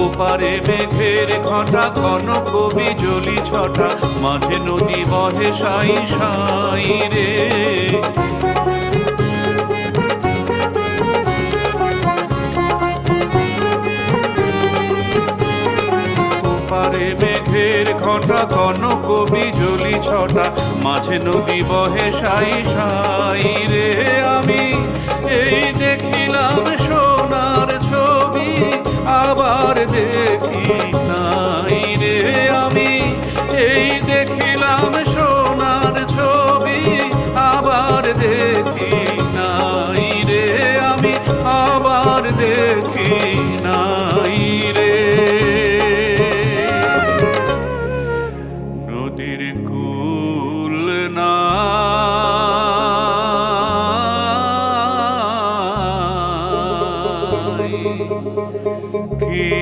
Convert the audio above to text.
ওপারে মেঘের ঘটা ঘন কবি জলি ছটা, মাঝে নদী বহে সাই সাই রে। মেঘের ঘটা ঘন কবি জলি ছটা, মাঝে নদী বহে সাই সাই রে। দেখি তাই রে আমি। এই দেখিলাম সোনার ছবি, আবার দেখি নাই রে আমি। আবার দেখি নাই রে। নদীর কুল না।